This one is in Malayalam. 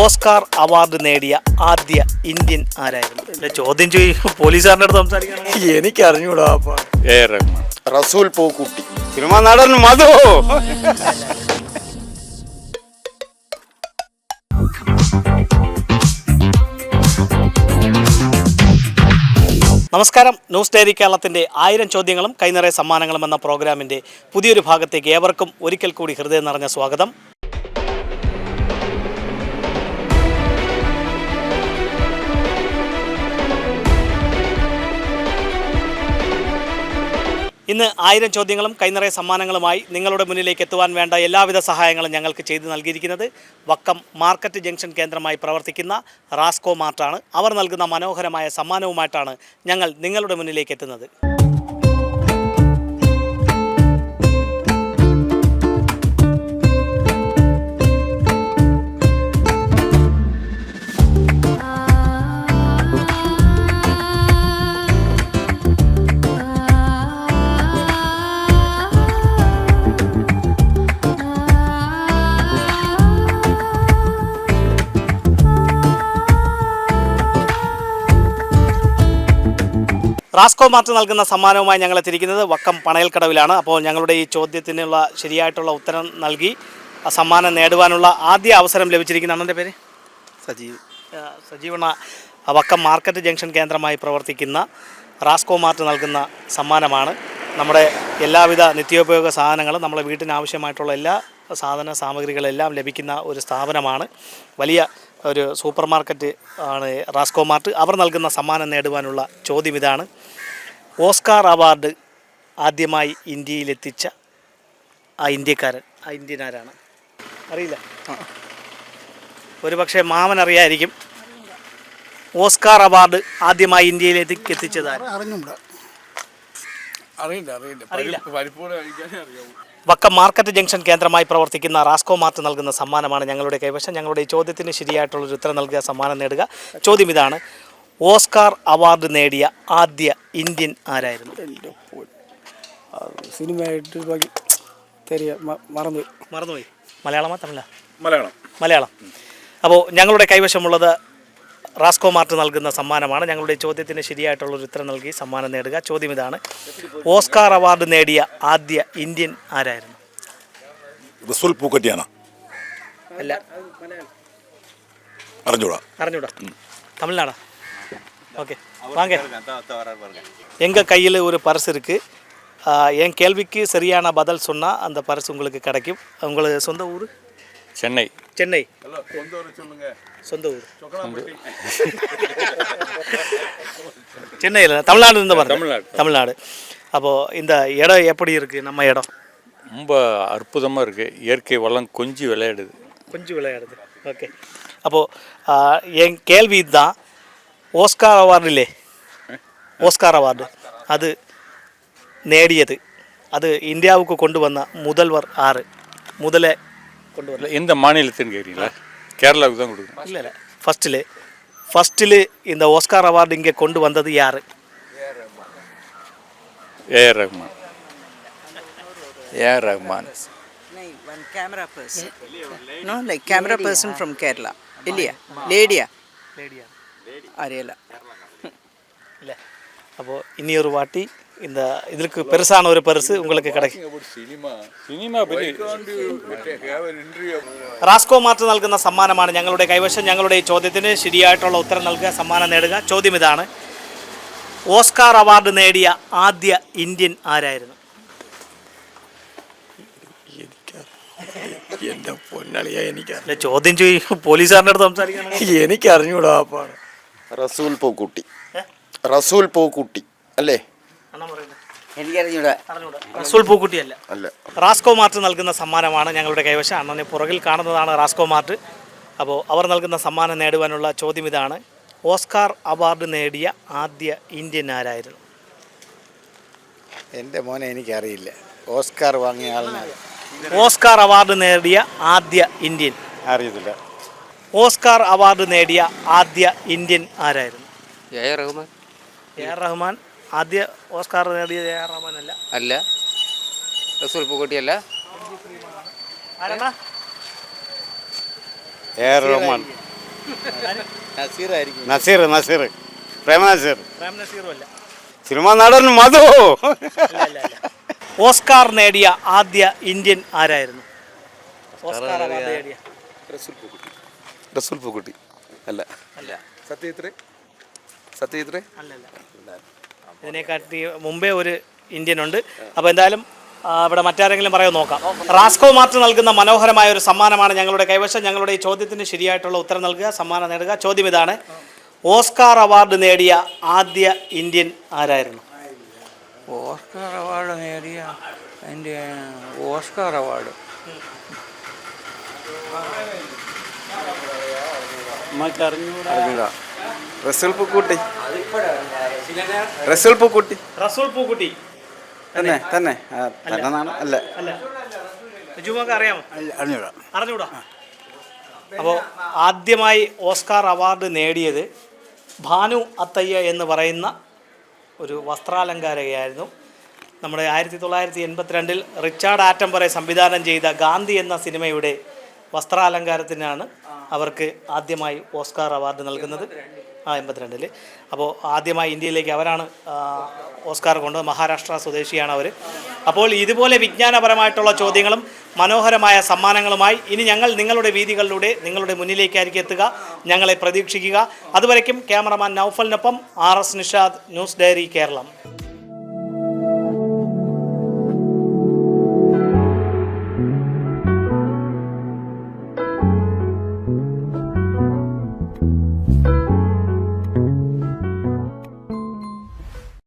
ഓസ്കാർ അവാർഡ് നേടിയ ആദ്യ ഇന്ത്യൻ ആരായിരുന്നു? ചോദ്യം ചെയ്യും പോലീസുകാരന്റെ അടുത്ത് സംസാരിക്കണം എനിക്ക് അറിഞ്ഞൂടാ അപ്പാ എ ആർ റസൂൽ പൂക്കുട്ടി. സിനിമ നടൻ മധു. നമസ്കാരം. ന്യൂസ് ഡയറി കേരളത്തിന്റെ ആയിരം ചോദ്യങ്ങളും കൈനിറയ സമ്മാനങ്ങളും എന്ന പ്രോഗ്രാമിന്റെ പുതിയൊരു ഭാഗത്തേക്ക് ഏവർക്കും ഒരിക്കൽ കൂടി ഹൃദയം നിറഞ്ഞ സ്വാഗതം. ഇന്ന് ആയിരം ചോദ്യങ്ങളും കൈനിറയ സമ്മാനങ്ങളുമായി നിങ്ങളുടെ മുന്നിലേക്ക് എത്തുവാൻ വേണ്ട എല്ലാവിധ സഹായങ്ങളും ഞങ്ങൾക്ക് ചെയ്തു നൽകിയിരിക്കുന്നത് വക്കം മാർക്കറ്റ് ജംഗ്ഷൻ കേന്ദ്രമായി പ്രവർത്തിക്കുന്ന റാസ്കോ മാർട്ടാണ്. അവർ നൽകുന്ന മനോഹരമായ സമ്മാനവുമായിട്ടാണ് ഞങ്ങൾ നിങ്ങളുടെ മുന്നിലേക്ക് എത്തുന്നത്. റാസ്കോ മാർട്ട് നൽകുന്ന സമ്മാനവുമായി ഞങ്ങൾ എത്തിയിരിക്കുന്നത് വക്കം പണയൽക്കടവിലാണ്. അപ്പോൾ ഞങ്ങളുടെ ഈ ചോദ്യത്തിനുള്ള ശരിയായിട്ടുള്ള ഉത്തരം നൽകി ആ സമ്മാനം നേടുവാനുള്ള ആദ്യ അവസരം ലഭിച്ചിരിക്കുന്ന. അണ്ണന്റെ പേര്? സജീവ്. സജീവണ വക്കം മാർക്കറ്റ് ജംഗ്ഷൻ കേന്ദ്രമായി പ്രവർത്തിക്കുന്ന റാസ്കോ മാർട്ട് നൽകുന്ന സമ്മാനമാണ്. നമ്മുടെ എല്ലാവിധ നിത്യോപയോഗ സാധനങ്ങളും നമ്മുടെ വീട്ടിന് ആവശ്യമായിട്ടുള്ള എല്ലാ സാധന സാമഗ്രികളെല്ലാം ലഭിക്കുന്ന ഒരു സ്ഥാപനമാണ്. വലിയ ഒരു സൂപ്പർ മാർക്കറ്റ് ആണ് റാസ്കോ മാർട്ട്. അവർ നൽകുന്ന സമ്മാനം നേടുവാനുള്ള ചോദ്യം ഇതാണ്. ഓസ്കാർ അവാർഡ് ആദ്യമായി ഇന്ത്യയിലെത്തിച്ച ആ ഇന്ത്യക്കാരൻ ആ ഇന്ത്യൻ ആരാണ് അറിയില്ല? ഒരു പക്ഷേ മാമൻ അറിയായിരിക്കും. ഓസ്കാർ അവാർഡ് ആദ്യമായി ഇന്ത്യയിലേക്ക് എത്തിച്ചതാണ് അറിഞ്ഞൂടാ അറിയില്ല അറിയില്ല. അറിയില്ല. പരിപ്പൂടെ കഴിക്കാനേ അറിയാവൂ. വക്കം മാർക്കറ്റ് ജംഗ്ഷൻ കേന്ദ്രമായി പ്രവർത്തിക്കുന്ന റാസ്കോ മാർട്ട് നൽകുന്ന സമ്മാനമാണ് ഞങ്ങളുടെ കൈവശം. ഞങ്ങളുടെ ഈ ചോദ്യത്തിന് ശരിയായിട്ടുള്ളൊരു ഉത്തരം നൽകിയ സമ്മാനം നേടുക. ചോദ്യം ഇതാണ്. ഓസ്കാർ അവാർഡ് നേടിയ ആദ്യ ഇന്ത്യൻ ആരായിരുന്നു? സിനിമയായിട്ട് മറന്നുപോയി. മലയാളമാ തമിഴ? മലയാളം. മലയാളം. അപ്പോൾ ഞങ്ങളുടെ കൈവശമുള്ളത് റാസ്കോ മാർട്ട് നൽകുന്ന സമ്മാനമാണ് ഞങ്ങളുടെ ഈ ചോദ്യത്തിന് ശരിയായിട്ടുള്ള ഒരു ഉത്തരം നൽകി സമ്മാനം നേടുക ചോദ്യം ഇതാണ് ഓസ്കാർ അവാർഡ് നേടിയ ആദ്യ ഇന്ത്യൻ ആരായിരുന്നു റസൂൽ പൂക്കട്ടിയാണ് അല്ല അറിഞ്ഞൂടാ അറിഞ്ഞൂടാ தமிழ்நாடா ஓகே வாங்க எங்கள் கையில் ஒரு பர்ஸ் இருக்குது என் கேள்விக்கு சரியான பதில் சொன்னால் அந்த பர்ஸ் உங்களுக்கு கிடைக்கும் உங்களுக்கு சொந்த ஊர் சென்னை. சென்னை. சொந்த ஊர் சென்னையில் தமிழ்நாடு இருந்து பாருங்க தமிழ்நாடு. தமிழ்நாடு. அப்போது இந்த இடம் எப்படி இருக்குது நம்ம இடம். ரொம்ப அற்புதமாக இருக்குது இயற்கை வளம் கொஞ்சி விளையாடுது. கொஞ்சம் விளையாடுது. ஓகே அப்போது என் கேள்வி இதுதான். ஓஸ்கார் அவார்டிலே ஓஸ்கார் அவார்டு. அது நேடியது. அது இந்தியாவுக்கு கொண்டு வந்த முதல்வர் ஆறு. முதலே கொண்டு வரல எந்த மாநிலத்தின்னு கேட்குறீங்களா கேரளாவுக்கு தான் கொடுக்கணும் இல்லை இல்லை ஃபஸ்ட்டில் ஃபஸ்ட்டில் இந்த ஓஸ்கார் அவார்டு இங்கே கொண்டு வந்தது யார் A R Rahman A R Rahman one camera person. No, like camera person from Kerala. Ilya. Lydia. லேடியா Ariela. இல்லை அப்போது இனி ஒரு வாட்டி இந்த இதற்கு பெருசான ஒரு பரிசு உங்களுக்கு கிடைக்கும் സിനിമ പറ്റി റാസ്കോ മാർട്ട് നൽകുന്ന സമ്മാനമാണ് ഞങ്ങളുടെ കൈവശം ഞങ്ങളുടെ ഈ ചോദ്യത്തിന് ശരിയായിട്ടുള്ള ഉത്തരം നൽകുക സമ്മാനം നേടുക ചോദ്യം ഇതാണ് ഓസ്കാർ അവാർഡ് നേടിയ ആദ്യ ഇന്ത്യൻ ആരായിരുന്നു എൻ്റെ പൊന്നളിയ എനിക്ക് അല്ല ചോദ്യം ചെയ്യും പോലീസുകാരൻ്റെ അടുത്ത് സംസാരിക്കണം എനിക്ക് അറിഞ്ഞൂടാ അപ്പാ റസൂൽ പൂക്കുട്ടി റസൂൽ പൂക്കുട്ടി അല്ലേ? എനിക്കറിഞ്ഞൂടാ. റസൂൽ പൂക്കുട്ടിയല്ല അല്ല. റാസ്കോ മാർട്ട് നൽകുന്ന സമ്മാനമാണ് ഞങ്ങളുടെ കൈവശം. അണ്ണന് പുറകിൽ കാണുന്നതാണ് റാസ്കോ മാർട്ട്. അപ്പോൾ അവർ നൽകുന്ന സമ്മാനം നേടുവാനുള്ള ചോദ്യം ഇതാണ്. ഓസ്കാർ അവാർഡ് നേടിയ ആദ്യ ഇന്ത്യൻ ആരായിരുന്നു? എന്റെ മോനെ എനിക്കറിയില്ല. ഓസ്കാർ വാങ്ങിയ ആളിനെ ഓസ്കാർ അവാർഡ് നേടിയ ആദ്യ ഇന്ത്യൻ. അറിയത്തില്ല. ഓസ്കാർ അവാർഡ് നേടിയ ആദ്യ ഇന്ത്യൻ ആരായിരുന്നു? A R Rahman. A R Rahman ആദ്യ ഓസ്കാർ നേടിയ എ ആർ റഹ്മാൻ അല്ല. അല്ല. റസൂൽ പൂക്കുട്ടി അല്ല. ആരാണ് എ ആർ റഹ്മാൻ. നസീറായിരിക്കും നസീർ നസീർ പ്രേമ നസീർ. പ്രേം നസീറും അല്ല. സിനിമ നടൻ മധു. ഓസ്കാർ നേടിയ ആദ്യ ഇന്ത്യൻ ആരായിരുന്നു? ഓസ്കാർ അവാർഡ് നേടിയ. റസൂൽ പൂക്കുട്ടി. അല്ല. അല്ല. സത്യജിത്രെ സത്യജിത്രെ അല്ലല്ല. ഇതിനെക്കാട്ടി മുമ്പേ ഒരു ഇന്ത്യൻ ഉണ്ട്. അപ്പോൾ എന്തായാലും ഇവിടെ മറ്റാരെങ്കിലും പറയാൻ നോക്കാം. റാസ്കോ മാർട്ട് നൽകുന്ന മനോഹരമായ ഒരു സമ്മാനമാണ് ഞങ്ങളുടെ കൈവശം. ഞങ്ങളുടെ ഈ ചോദ്യത്തിന് ശരിയായിട്ടുള്ള ഉത്തരം നൽകുക സമ്മാനം നേടുക. ചോദ്യം ഇതാണ്. ഓസ്കാർ അവാർഡ് നേടിയ ആദ്യ ഇന്ത്യൻ ആരായിരുന്നു? ഓസ്കാർ അവാർഡ് നേടിയ ഓസ്കാർ അവാർഡ്. അറിഞ്ഞൂടാ. റസൂൽ പൂക്കുട്ടി. റസൂൽ പൂക്കുട്ടി. റസൂൽ പൂക്കുട്ടി. തന്നെ തന്നെ. തന്നെന്നാണ് തന്നെ നാണ് അല്ല. അറിയാമോ? അറിഞ്ഞൂടാ. അറിഞ്ഞൂടാ. അപ്പോൾ ആദ്യമായി ഓസ്കാർ അവാർഡ് നേടിയത് ഭാനു അത്തയ്യ എന്ന് പറയുന്ന ഒരു വസ്ത്രാലങ്കാരകയായിരുന്നു. നമ്മുടെ ആയിരത്തി തൊള്ളായിരത്തി എൺപത്തിരണ്ടിൽ റിച്ചാർഡ് ആറ്റംബറെ സംവിധാനം ചെയ്ത ഗാന്ധി എന്ന സിനിമയുടെ വസ്ത്രാലങ്കാരത്തിനാണ് അവർക്ക് ആദ്യമായി ഓസ്കാർ അവാർഡ് നൽകുന്നത്. ആ എൺപത്തിരണ്ടിൽ അപ്പോൾ ആദ്യമായി ഇന്ത്യയിലേക്ക് അവരാണ് ഓസ്കാർ കൊണ്ടത്. മഹാരാഷ്ട്ര സ്വദേശിയാണ് അവർ അപ്പോൾ ഇതുപോലെ വിജ്ഞാനപരമായിട്ടുള്ള ചോദ്യങ്ങളും മനോഹരമായ സമ്മാനങ്ങളുമായി ഇനി ഞങ്ങൾ നിങ്ങളുടെ വീതികളിലൂടെ നിങ്ങളുടെ മുന്നിലേക്കായിരിക്കും എത്തുക. ഞങ്ങളെ പ്രതീക്ഷിക്കുക. അതുവരയ്ക്കും cameraman നൌഫലിനൊപ്പം R S Nishad news diary Keralam.